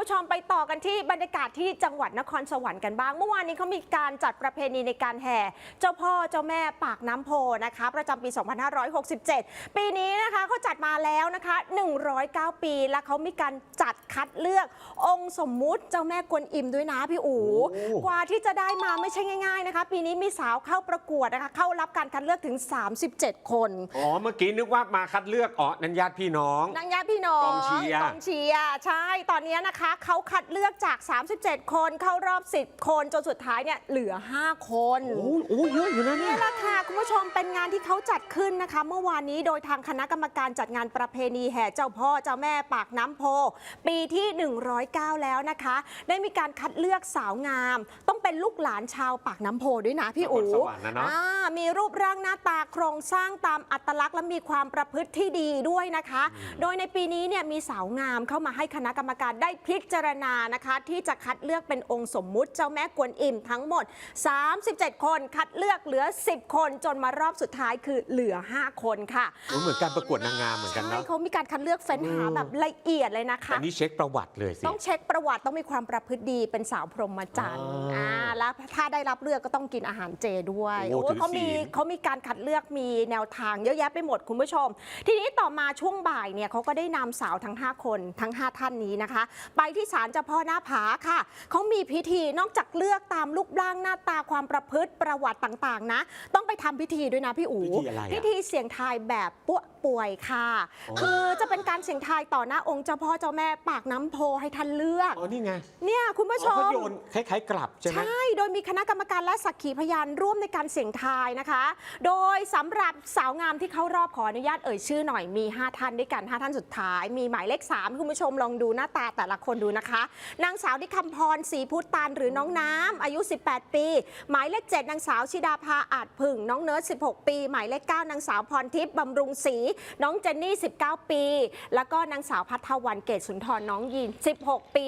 ผู้ชมไปต่อกันที่บรรยากาศที่จังหวัดนครสวรรค์กันบ้าง เมื่อวานนี้เขามีการจัดประเพณีในการแห่ เจ้าพ่อเจ้าแม่ปากน้ำโพนะคะ ประจำปี 2567 ปีนี้นะคะเขาจัดมาแล้วนะคะ 109 ปีและเขามีการจัดคัดเลือก องค์สมมุติเจ้าแม่กวนอิมด้วยนะพี่อูโอ้กว่าที่จะได้มาไม่ใช่ง่ายๆนะคะ ปีนี้มีสาวเข้าประกวดนะคะเข้ารับการคัดเลือกถึง 37 คน อ๋อเมื่อกี้นึกว่ามาคัดเลือกอ๋อนั่นญาติพี่น้องนางญาติพี่น้องกองเชียร์กองเชียร์ใช่ตอนนี้นะคะเขาคัดเลือกจาก 37 คนเข้ารอบ 10 คน จนสุดท้ายเนี่ยเหลือ 5 คนโอ้โหเยอะอยู่นะเนี่ยนี่แหละค่ะคุณผู้ชมเป็นงานที่เขาจัดขึ้นนะคะ เมื่อวานนี้โดยทางคณะกรรมการจัดงานประเพณีแห่เจ้าพ่อเจ้าแม่ปากน้ำโพ ปีที่ 109 แล้วนะคะ ได้มีการคัดเลือกสาวงาม ต้องเป็นลูกหลานชาวปากน้ำโพด้วยนะพี่อู๋นครสวรรค์นะเนาะ อ่ามีรูปร่างหน้าตาโครงสร้างตามอัตลักษณ์และมีความประพฤติที่ดีด้วยนะคะ โดยในปีนี้เนี่ยมีสาวงามเข้ามาให้คณะกรรมการได้พิจารณานะคะที่จะคัดเลือกเป็นองค์สมมุติเจ้าแม่กวนอิมทั้งหมด 37 คนคัดเลือกเหลือ 10 คนจนมารอบสุดท้ายคือเหลือ 5 คนค่ะโอ้เหมือนการประกวดนางงามเหมือนกันใช่เนาะเขามีการคัดเลือกเฟ้นหาอืมแบบละเอียดเลยนะคะแต่นี่เช็คประวัติเลยสิต้องเช็คประวัติต้องมีความประพฤติดีเป็นสาวพรหมจรรย์อ๋ออ่อ่าแล้ว ถ้าได้รับเลือกก็ต้องกินอาหารเจด้วยโอ้ถือเขามีศีล เขามีการคัดเลือกมีแนวทางเยอะแยะไปหมดคุณผู้ชม ทีนี้ต่อมาช่วงบ่ายเนี่ยเขาก็ได้นำสาวทั้ง 5 คนทั้ง 5 ท่านนี้นะคะ ไปที่ศาลเจ้าพ่อหน้าผาค่ะเขามีพิธีนอกจากเลือกตามรูปร่างหน้าตาความประพฤติประวัติต่างๆ นะ ต้องไปทำพิธีด้วยนะพี่อู๋พิธีอะไรอะ พิธีเสี่ยงทายแบบปั้วป่วยค่ะอ๋อคือจะเป็นการเสี่ยงทายต่อหน้าองค์เจ้าพ่อเจ้าแม่ปากน้ำโพให้ท่านเลือก อ๋อนี่ไงเนี่ยคุณผู้ชอ๋อม เขาโยนคล้ายๆกลับใช่ไหม ใช่ โดยมีคณะกรรมการและสักขีพยานร่วมในการเสี่ยงทายนะคะ โดยสำหรับสาวงามที่เข้ารอบขออนุญาตเอ่ยชื่อหน่อยมี 5 ท่านด้วยกัน 5 ท่านสุดท้าย มีหมายเลข3คุณผู้ชมลองดูหน้าตาแต่ละคนดูนะคะ นางสาวนิคำพรศรีพุตตานหรือน้องน้ำอายุ 18 ปี หมายเลข 7 นางสาวชิดาภาอาจผึ่งน้องเนิร์ด16 ปี หมายเลข 9 นางสาวพรทิพย์บำรุงศรีน้องเจนนี่ 19 ปี แล้วก็นางสาวพัฒวันเกตสุนทรน้องยีน 16 ปี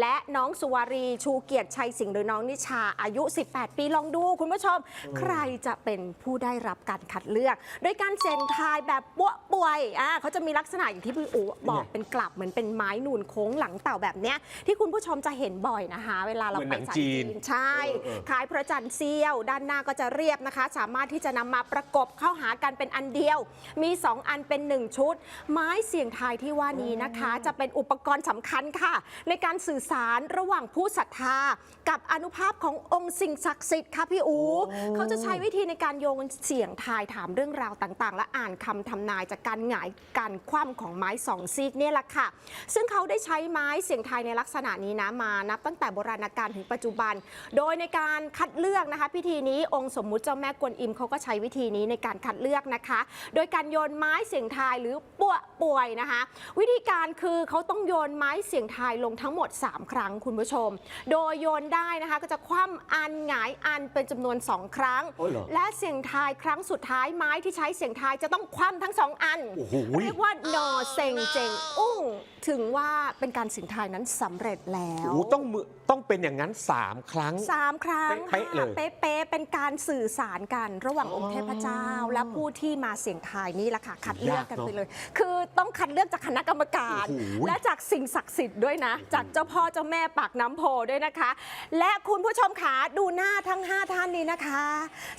และน้องสุวารีชูเกียรติชัยสิงห์หรือน้องนิชาอายุ 18 ปีลองดูคุณผู้ชม ใครจะเป็นผู้ได้รับการคัดเลือกโดยการเซ็นทายแบบปั้วป่วยอ่าเขาจะมีลักษณะอย่างที่พี่อูบอกเนี่ยเป็นกลับเหมือนเป็นไม้หนุนโค้งหลังเต่าแบบเนี้ยที่คุณผู้ชมจะเห็นบ่อยนะคะ เวลาเราเหมืไปอนหนังสายจีจีนนใช่เออเออคล้ายพระจันทร์เสี้ยว ด้านหน้าก็จะเรียบนะคะ สามารถที่จะนำมาประกบเข้าหากันเป็นอันเดียว มี 2อันเป็น 1 ชุด ไม้เสี่ยงทายที่ว่านี้นะคะ จะเป็นอุปกรณ์สำคัญค่ะ ในการสื่อสารระหว่างผู้ศรัทธา กับอนุภาพขององค์สิ่งศักดิ์สิทธิ์ค่ะพี่อูเขาจะใช้วิธีในการโยงเสี่ยงทายถามเรื่องราวต่างๆ และอ่านคำทำนายจากการหงายการคว่ำของไม้สองซีกเนี่ยแหละค่ะ ซึ่งเขาได้ใช้ไม้เสียงทายในลักษณะนี้นะมานับตั้งแต่โบราณกาลถึงปัจจุบัน โดยในการคัดเลือกนะคะ พิธีนี้องค์สมมุติเจ้าแม่กวนอิมเขาก็ใช้วิธีนี้ในการคัดเลือกนะคะ โดยการโยนไม้เสียงทายหรือปัวป่วยนะคะ วิธีการคือเขาต้องโยนไม้เสียงทายลงทั้งหมด 3 ครั้งคุณผู้ชม โดยโยนได้นะคะก็จะคว่ำอันหงายอันเป็นจำนวน 2 ครั้งโอ้ยเหรอและเสียงทายครั้งสุดท้ายไม้ที่ใช้เสียงทายจะต้องคว่ำทั้งสองอันโอ้โหเรียกว่านอเซงเจงอุ้งถึงว่าเป็นการเสียงทายนั้นสำเร็จแล้วโอ้โหต้องมือต้องเป็นอย่างนั้น 3 ครั้งสามครั้งเป๊ะๆเลยค่ะเป๊ะๆเป็นการสื่อสารกันระหว่างองค์เทพเจ้า และผู้ที่มาเสี่ยงทายนี่แหละค่ะคัดเลือกกันไปเลย คือต้องคัดเลือกจากคณะกรรมการโอ้โหและจากสิ่งศักดิ์สิทธิ์ด้วยนะ จากเจ้าพ่อเจ้าแม่ปากน้ำโพด้วยนะคะ และคุณผู้ชมขาดูหน้าทั้ง 5 ท่านนี้นะคะ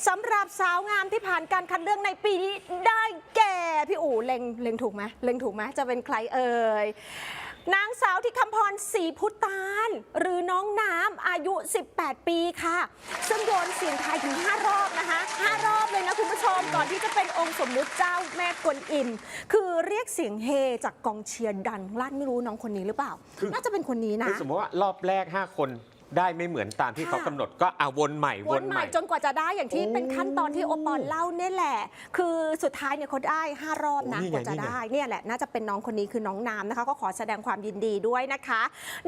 สำหรับสาวงามที่ผ่านการคัดเลือกในปีนี้ได้แก่พี่อู๋เล็งเล็งถูกไหมเล็งถูกไหมจะเป็นใครเอ่ย นางสาวที่คำพรศรีพุตานหรือน้องน้ำอายุ 18 ปีค่ะ ซึ่งโดนเสียงทายถึง 5 รอบนะคะ5รอบเลยนะคุณผู้ชมก่อนที่จะเป็นองค์สมมุติเจ้าแม่กวนอิม คือเรียกเสียงเฮจากกองเชียร์ดันลั่นไม่รู้น้องคนนี้หรือเปล่า คือ น่าจะเป็นคนนี้นะ คือสมมติว่ารอบแรก 5 คน ได้ไม่เหมือนตามที่ค่ะเขากำหนดก็เอาวนใหม่ววนนใหใหม่ม่จนกว่าจะได้อย่างที่โอ้เป็นขั้นตอนที่โอปอลเล่าเนี่ยแหละ คือสุดท้ายเนี่ยเขาได้ 5 รอบนะโอ้นี่กไงว่าจะนี่ไงได้เนี่ยแหละน่าจะเป็นน้องคนนี้คือน้องน้ำนะคะ ก็ขอแสดงความยินดีด้วยนะคะ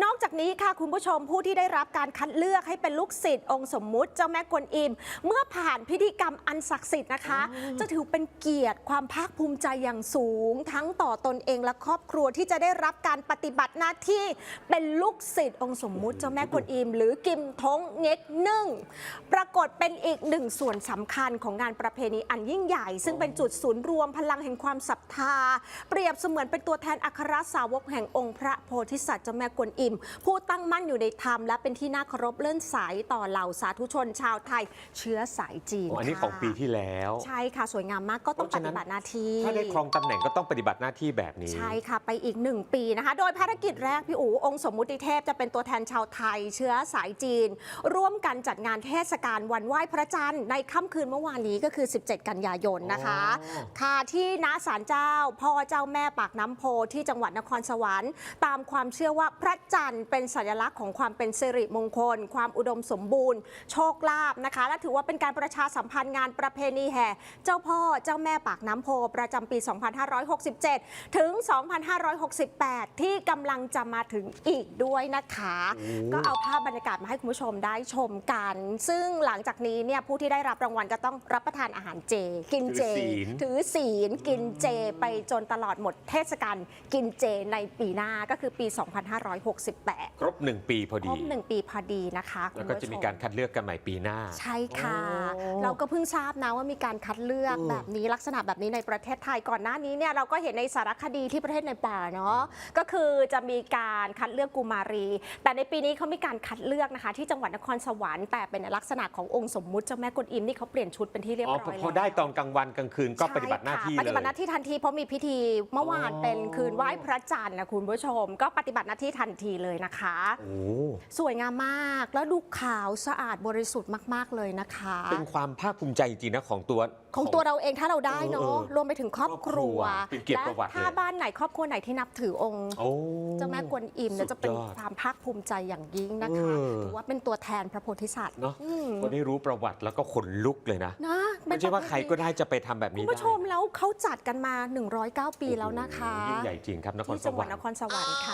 นอกจากนี้ค่ะคุณผู้ชมผู้ที่ได้รับการคัดเลือกให้เป็นลูกศิษย์องค์สมมุติเจ้าแม่กวนอิม เมื่อผ่านพิธีกรรมอันศักดิ์สิทธิ์นะคะ จะถือเป็นเกียรติความภาคภูมิใจอย่างสูง ทั้งต่อตนเองและครอบครัวที่จะได้รับการปฏิบัติหน้าที่เป็นลูกศิษย์องค์สมมุติเจ้าแม่กวนอิมหรือกิมทงเง็กนึ่ง ปรากฏเป็นอีกหนึ่งส่วนสำคัญของงานประเพณีอันยิ่งใหญ่ ซึ่งเป็นจุดศูนย์รวมพลังแห่งความศรัทธา เปรียบเสมือนเป็นตัวแทนอัครสาวกแห่งองค์พระโพธิสัตว์เจ้าแม่กวนอิม ผู้ตั้งมั่นอยู่ในธรรมและเป็นที่น่าเคารพเลื่อนสายต่อเหล่าสาธุชนชาวไทย เชื้อสายจีนอ๋ออันนี้ค่ะของปีที่แล้วใช่ค่ะ สวยงามมากก็ต้องเพปราะฉะนั้ฏินบัติหน้าที่ ถ้าได้ครองตำแหน่งก็ต้องปฏิบัติหน้าที่แบบนี้ ใช่ค่ะ ไปอีกหนึ่งปีนะคะ โดยภารกิจแรก พี่อู๋องค์สมมุติเทพจะเป็นตัวแทนชาวไทย เชื้อสายจีน ร่วมกันจัดงานเทศกาลวันไหว้พระจันทร์ในค่ำคืนเมื่อวานนี้ก็คือ 17 กันยายนนะคะอ๋อค่ะที่ณศาลเจ้า พ่อเจ้าแม่ปากน้ำโพที่จังหวัดนครสวรรค์ ตามความเชื่อว่าพระจันทร์เป็นสัญลักษณ์ของความเป็นสิริมงคล ความอุดมสมบูรณ์ โชคลาภนะคะ และถือว่าเป็นการประชาสัมพันธ์งานประเพณีแห่เจ้าพ่อเจ้าแม่ปากน้ำโพประจำปี 2567 ถึง 2568 ที่กำลังจะมาถึงอีกด้วยนะคะโอ้ก็เอาภาพบรรยากาศมาให้คุณผู้ชมได้ชมกัน ซึ่งหลังจากนี้เนี่ยผู้ที่ได้รับรางวัลจะต้องรับประทานอาหารเจ กินเจถือศีลถือศีลกินเจไปจนตลอดหมดเทศกาลกินเจในปีหน้าก็คือปี 2568 ครบหนึ่งปีพอคดีรบหนึ่งปีพอดีนะคะคุณแล้วก็ผู้ชจะมีการคัดเลือกกันใหม่ปีหน้า ใช่ค่ะโอ้เราก็เพิ่งทราบนะว่ามีการคัดเลือกอืมแบบนี้ลักษณะแบบนี้ในประเทศไทยก่อนหน้านี้เนี่ยเราก็เห็นในสารคดีที่ประเทศในป่าเนาะก็คือจะมีการคัดเลือกกุมารี แต่ในปีนี้เขามีการคัดเลือกนะคะ ที่จังหวัดนครสวรรค์แต่เป็นลักษณะขององค์สมมุติเจ้าแม่กวนอิมนี่เขาเปลี่ยนชุดเป็นที่เรียบอ๋อร้อยพอแล้วได้ตอนกลางวันกลางคืนก็ใช่ปฏิบัติหน้าที่ค่ะปเลฏิบัติหยน้าที่ทันทีเพราะมีพิธีเมื่อวานอ๋อเป็นคืนไหว้พระจันทร์นะคุณผู้ชม ก็ปฏิบัติหน้าที่ทันทีเลยนะคะ โอ้สวยงามมากแล้วดูขาวสะอาดบริสุทธิ์มาก ๆ เลยนะคะ เป็นความภาคภูมิใจจริงๆนะของตัว ของตัวเราเองถ้าเราได้เออเนาะเออรวมไปถึงครอบครัวครอบครัวเป็นเกียรติประวัติและถ้าเลยบ้านไหนครอบครัวไหนที่นับถือองค์ โอ้ เจ้าแม่กวนอิมเนี่ยสุดจะเป็นยอดความภาคภูมิใจอย่างยิ่งนะคะเออถือว่าเป็นตัวแทนพระโพธิสัตว์เนาะอืมก็ได้รู้ประวัติแล้วก็ขนลุกเลยนะ นะไม่ใช่ว่าใครก็ได้จะไปทำแบบคุนี้ณได้ผู้ชมแล้วเขาจัดกันมา 109 ปีแล้วนะคะ โอ้โหยิ่งใหญ่จริงครับนครที่สจังหววัรดรนค์ครสวรรค์ค่ะ